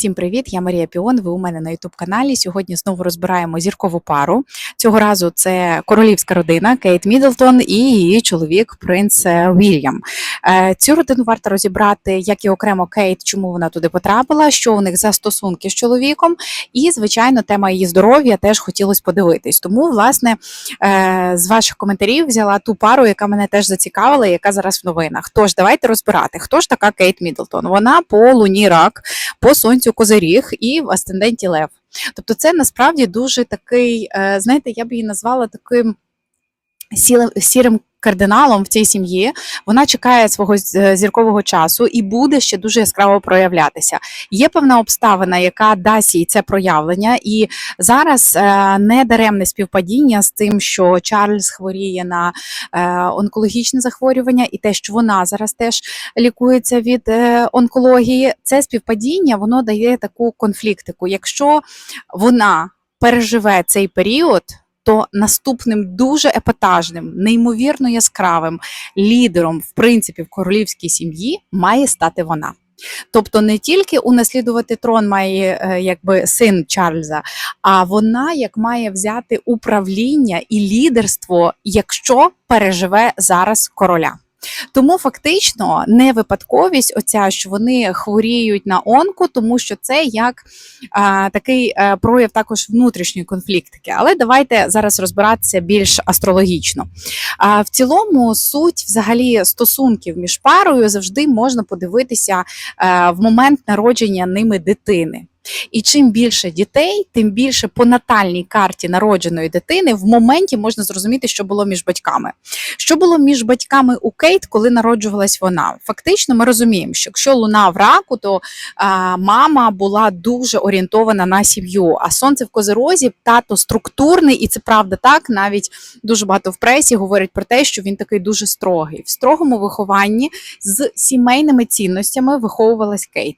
Всім привіт! Я Марія Піон. Ви у мене на youtube каналі. Сьогодні знову розбираємо зіркову пару. Цього разу це королівська родина Кейт Міддлтон і її чоловік принц е, Вільям. Е, Цю родину варто розібрати, як і окремо Кейт, чому вона туди потрапила, що у них за стосунки з чоловіком, і звичайно, тема її здоров'я теж хотілося подивитись. Тому, власне, е, з ваших коментарів взяла ту пару, яка мене теж зацікавила, яка зараз в новинах. Тож давайте розбирати, хто ж така Кейт Міддлтон. Вона по луні рак, по сонцю Козиріг і в асценденті Лев. Тобто, це насправді дуже такий, е, знаєте, я б її назвала таким сірим кардиналом в цій сім'ї. Вона чекає свого зіркового часу і буде ще дуже яскраво проявлятися. Є певна обставина, яка дасть їй це проявлення, і зараз е, не даремне співпадіння з тим, що Чарльз хворіє на е, онкологічне захворювання, і те, що вона зараз теж лікується від е, онкології. Це співпадіння воно дає таку конфліктику. Якщо вона переживе цей період. То наступним дуже епатажним, неймовірно яскравим лідером, в принципі, в королівській сім'ї має стати вона. Тобто не тільки унаслідувати трон має е, якби син Чарльза, а вона як має взяти управління і лідерство, якщо переживе зараз короля. Тому фактично не випадковість, оця що вони хворіють на онко, тому що це як а, такий а, прояв також внутрішньої конфліктики. Але давайте зараз розбиратися більш астрологічно. А в цілому суть взагалі стосунків між парою завжди можна подивитися е, в момент народження ними дитини. І чим більше дітей, тим більше по натальній карті народженої дитини в моменті можна зрозуміти, що було між батьками. Що було між батьками у Кейт, коли народжувалась вона? Фактично, ми розуміємо, що якщо луна в раку, то а, мама була дуже орієнтована на сім'ю. А сонце в козерозі тато структурний, і це правда так. Навіть дуже багато в пресі говорять про те, що він такий дуже строгий. В строгому вихованні з сімейними цінностями виховувалась Кейт.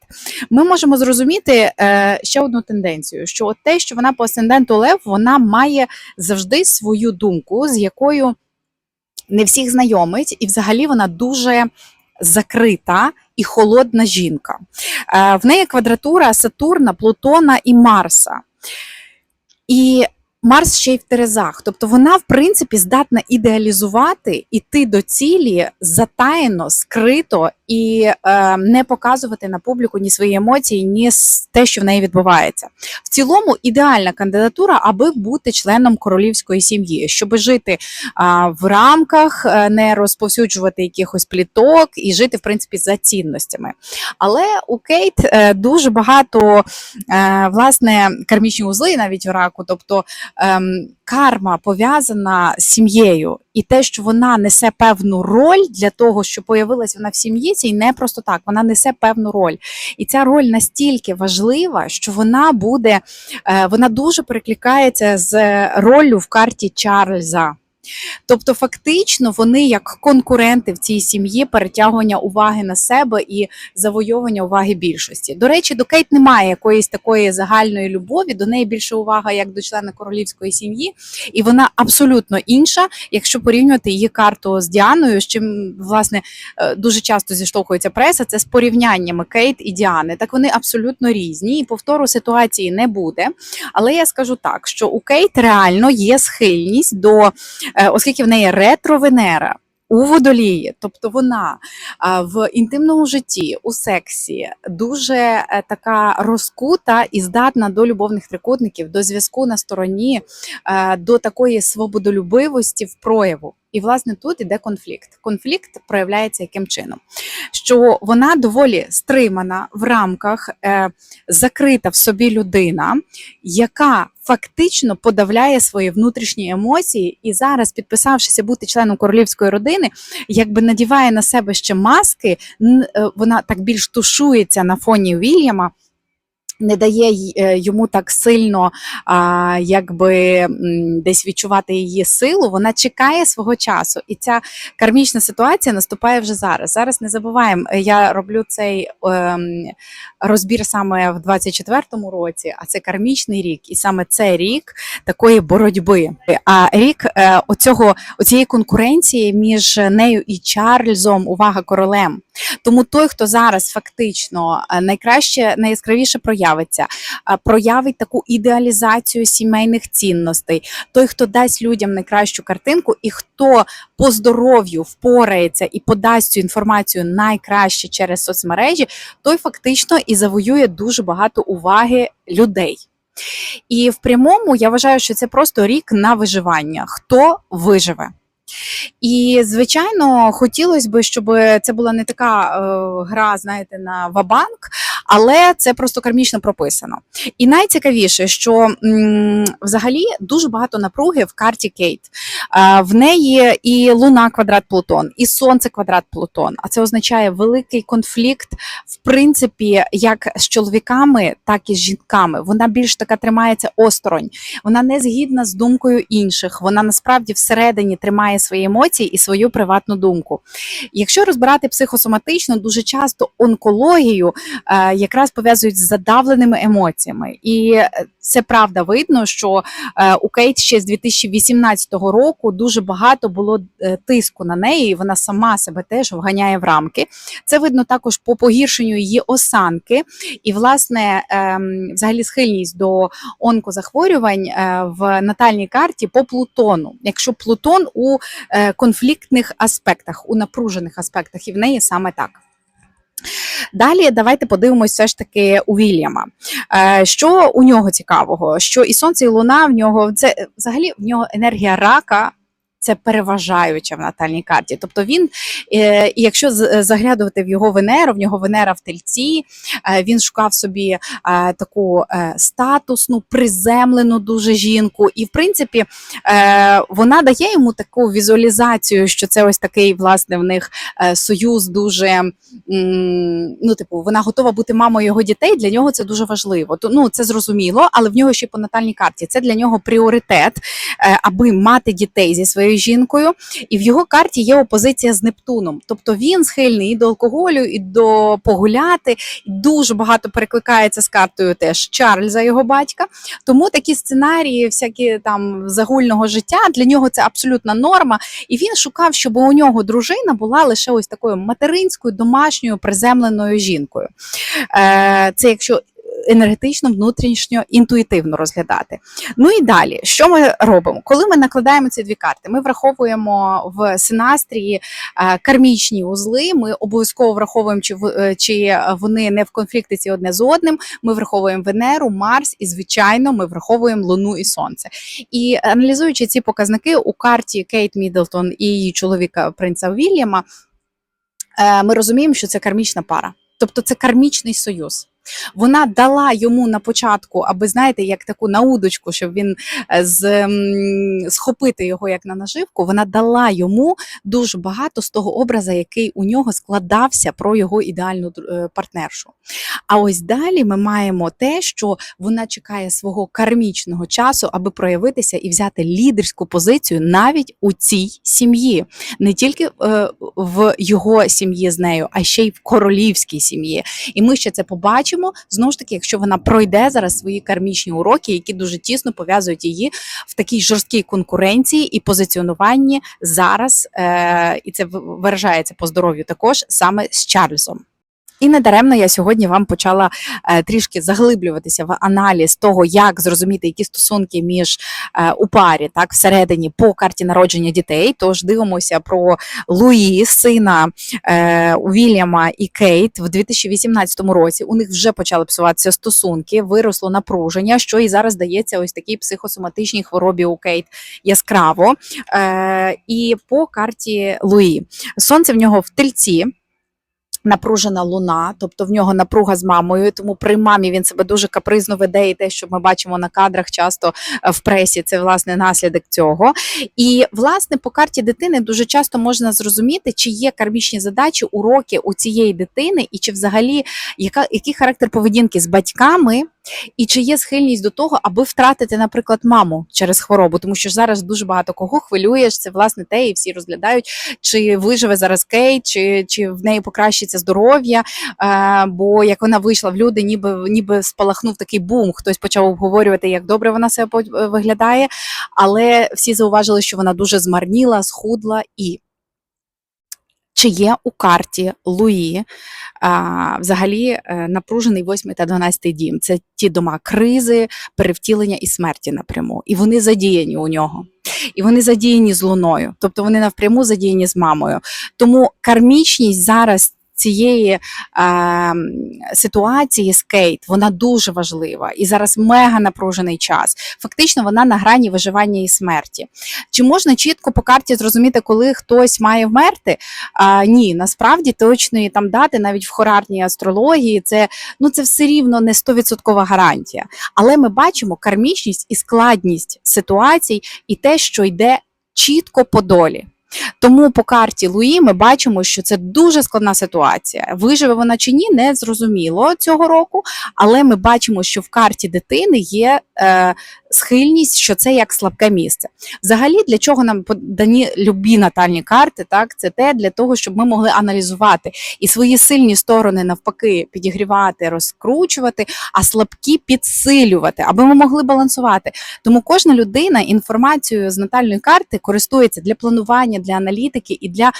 Ми можемо зрозуміти е, ще одну тенденцію: що от те, що вона по асценденту Лев, вона має завжди свою думку, з якою не всіх знайомить, і взагалі вона дуже закрита і холодна жінка. Е, в неї квадратура Сатурна, Плутона і Марса. І Марс ще й в Терезах. Тобто вона, в принципі, здатна ідеалізувати, іти до цілі затаєно, скрито і е, не показувати на публіку ні свої емоції, ні те, що в неї відбувається. В цілому ідеальна кандидатура, аби бути членом королівської сім'ї, щоб жити а, в рамках, е, не розповсюджувати якихось пліток і жити, в принципі, за цінностями. Але у Кейт е, дуже багато е, власне кармічні узли навіть в раку, тобто ем, карма пов'язана з сім'єю, і те, що вона несе певну роль для того, що появилась вона в сім'ї, й не просто так. Вона несе певну роль, і ця роль настільки важлива, що вона буде, е, вона дуже перекликається з роллю в карті Чарльза. Тобто, фактично, вони як конкуренти в цій сім'ї перетягування уваги на себе і завойовування уваги більшості. До речі, до Кейт немає якоїсь такої загальної любові. До неї більше увага як до члена королівської сім'ї, і вона абсолютно інша, якщо порівнювати її карту з Діаною, з чим власне е, дуже часто зіштовхується преса. Це з порівняннями Кейт і Діани. Так вони абсолютно різні, і повтору ситуації не буде. Але я скажу так, що у Кейт реально є схильність до, оскільки в неї ретро-Венера. У водолії, тобто вона в інтимному житті, у сексі дуже е, така розкута і здатна до любовних трикутників, до зв'язку на стороні, е, до такої свободолюбивості в прояву. І власне тут іде конфлікт. Конфлікт проявляється яким чином? Що вона доволі стримана в рамках, е, закрита в собі людина, яка фактично подавляє свої внутрішні емоції, і зараз, підписавшися бути членом королівської родини, якби надіває на себе ще маски, е, вона так більш тушується на фоні Вільяма. Не дає е, йому так сильно а, якби десь відчувати її силу, вона чекає свого часу, і ця кармічна ситуація наступає вже зараз. Зараз не забуваємо, е, я роблю цей ем, розбір саме в 24-му році, а це кармічний рік, і саме це рік такої боротьби. А рік е, оцього оцієї конкуренції між нею і Чарльзом, увага королем. Тому той, хто зараз фактично е, найкраще, найяскравіше проявлення, проявиться, проявить таку ідеалізацію сімейних цінностей. Той, хто дасть людям найкращу картинку, і хто по здоров'ю впорається і подасть цю інформацію найкраще через соцмережі, той фактично і завоює дуже багато уваги людей. І в прямому я вважаю, що це просто рік на виживання. Хто виживе? І звичайно, хотілося б, щоб це була не така е, гра, знаєте, на вабанк, але це просто кармічно прописано. І найцікавіше, що м, взагалі дуже багато напруги в карті Кейт. В неї і Луна квадрат Плутон, і Сонце квадрат Плутон. А це означає великий конфлікт, в принципі, як з чоловіками, так і з жінками. Вона більш така тримається осторонь. Вона не згідна з думкою інших. Вона насправді всередині тримає свої емоції і свою приватну думку. Якщо розбирати психосоматично, дуже часто онкологію е, якраз пов'язують з задавленими емоціями, і е, це правда видно, що е, у Кейт ще з 2018 року дуже багато було е, тиску на неї, і вона сама себе теж вганяє в рамки. Це видно також по погіршенню її осанки, і власне ем, взагалі схильність до онкозахворювань в натальній карті по Плутону. Якщо Плутон у конфліктних аспектах, у напружених аспектах, і в неї саме так. Далі давайте подивимось все ж таки у Вільяма. Е, Що у нього цікавого? Що і сонце, і луна в нього це взагалі в нього енергія рака. Це переважаюча в натальній карті. Тобто він, е, якщо е, заглядувати в його Венеру, в нього Венера в тельці, е, він шукав собі таку статусну, приземлену дуже жінку. І в принципі, вона дає йому таку візуалізацію, що це ось такий власне в них союз дуже ну, типу, вона готова бути мамою його дітей. Для нього це дуже важливо. Ну це зрозуміло, але в нього ще по натальній карті. Це для нього пріоритет, аби мати дітей зі своєю жінкою. І в його карті є опозиція з Нептуном. Тобто він схильний і до алкоголю, і до погуляти. І дуже багато перекликається з картою теж Чарльза, його батька. Тому такі сценарії, всякі там загульного життя для нього це абсолютна норма. І він шукав, щоб у нього дружина була лише ось такою материнською, домашньою, приземленою жінкою. Е, Це якщо енергетично, внутрішньо, інтуїтивно розглядати. Ну і далі, що ми робимо? Коли ми накладаємо ці дві карти, ми враховуємо в синастрії е, кармічні узли. Ми обов'язково враховуємо, чи е, чи вони не в конфліктиці одне з одним. Ми враховуємо Венеру, Марс, і звичайно, ми враховуємо Луну і Сонце. І аналізуючи ці показники у карті Кейт Міддлтон і її чоловіка принца Вільяма, е, ми розуміємо, що це кармічна пара, тобто це кармічний союз. Вона дала йому на початку, аби знаєте, як таку наудочку, щоб він е, з, схопити його як на наживку. Вона дала йому дуже багато з того образа, який у нього складався про його ідеальну е, партнершу. А ось далі ми маємо те, що вона чекає свого кармічного часу, аби проявитися і взяти лідерську позицію навіть у цій сім'ї, не тільки е, в його сім'ї з нею, а ще й в королівській сім'ї. І ми ще це побачимо знову ж таки, якщо вона пройде зараз свої кармічні уроки, які дуже тісно пов'язують її в такій жорсткій конкуренції і позиціонуванні зараз, е, і це виражається по здоров'ю також саме з Чарльзом. І недаремно я сьогодні вам почала е, трішки заглиблюватися в аналіз того, як зрозуміти, які стосунки між е, у парі, так всередині по карті народження дітей. Тож дивимося про Луї, сина е, Вільяма і Кейт в 2018 році. У них вже почали псуватися стосунки, виросло напруження, що і зараз дається ось такій психосоматичній хворобі у Кейт яскраво. Е, і по карті Луї сонце в нього в тельці. Напружена луна, тобто в нього напруга з мамою, тому при мамі він себе дуже капризно веде, і те, що ми бачимо на кадрах, часто е, в пресі, це власне наслідок цього. І власне по карті дитини дуже часто можна зрозуміти, чи є кармічні задачі, уроки у цієї дитини, і чи взагалі яка який характер поведінки з батьками, і чи є схильність до того, аби втратити, наприклад, маму через хворобу, тому що зараз дуже багато кого хвилюєш. Це власне те, і всі розглядають, чи виживе зараз Кейт, чи, чи в неї покращиться здоров'я. Е, бо як вона вийшла в люди, ніби ніби спалахнув такий бум. Хтось почав обговорювати, як добре вона себе е, виглядає, але всі зауважили, що вона дуже змарніла, схудла і. Чи є у карті Луї а, взагалі е, напружений 8 та 12 дім. Це ті дома кризи, перевтілення і смерті напряму. І вони задіяні у нього. І вони задіяні з луною, тобто вони напряму задіяні з мамою. Тому кармічність зараз цієї е, ситуації з Кейт вона дуже важлива. І зараз мега напружений час. Фактично, вона на грані виживання і смерті. Чи можна чітко по карті зрозуміти, коли хтось має вмерти? А, ні, насправді точної там дати, навіть в хорарній астрології, це ну це все рівно не 100% гарантія. Але ми бачимо кармічність і складність ситуацій, і те, що йде чітко по долі. Тому по карті Луї ми бачимо, що це дуже складна ситуація. Виживе вона чи ні, не зрозуміло цього року, але ми бачимо, що в карті дитини є е, схильність, що це як слабке місце. Взагалі, для чого нам подані любі натальні карти? Так, це те для того, щоб ми могли аналізувати і свої сильні сторони навпаки підігрівати, розкручувати, а слабкі підсилювати, аби ми могли балансувати. Тому кожна людина інформацією з натальної карти користується для планування, для аналітики і для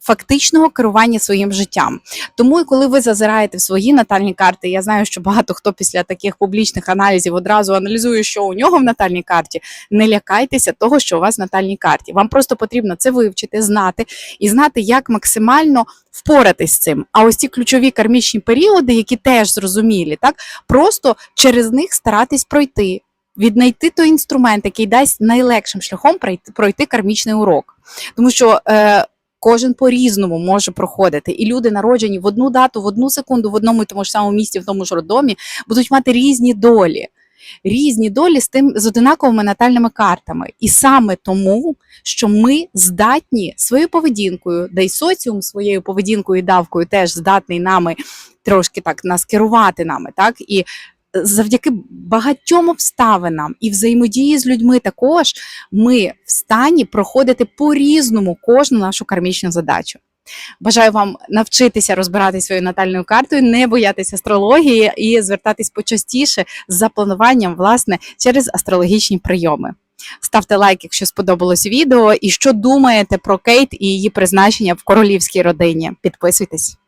фактичного керування своїм життям. Тому, коли ви зазираєте в свої натальні карти, я знаю, що багато хто після таких публічних аналізів одразу аналізує, що у нього в натальній карті. Не лякайтеся того, що у вас в натальній карті. Вам просто потрібно це вивчити, знати і знати, як максимально впоратись з цим. А ось ці ключові кармічні періоди, які теж зрозумілі, так просто через них старатись пройти. Віднайти той інструмент, який дасть найлегшим шляхом пройти пройти кармічний урок, тому що е, кожен по-різному може проходити, і люди, народжені в одну дату, в одну секунду, в одному і тому ж самому місті, в тому ж роддомі, будуть мати різні долі, різні долі з тим з одинаковими натальними картами. І саме тому, що ми здатні своєю поведінкою, да й соціум своєю поведінкою і давкою теж здатний нами трошки так нас керувати нами, так? І завдяки багатьом обставинам і взаємодії з людьми також ми в стані проходити по-різному кожну нашу кармічну задачу. Бажаю вам навчитися розбирати свою натальною картою, не боятися астрології і звертатись почастіше з заплануванням, власне, через астрологічні прийоми. Ставте лайк, якщо сподобалось відео, і що думаєте про Кейт і її призначення в королівській родині. Підписуйтесь.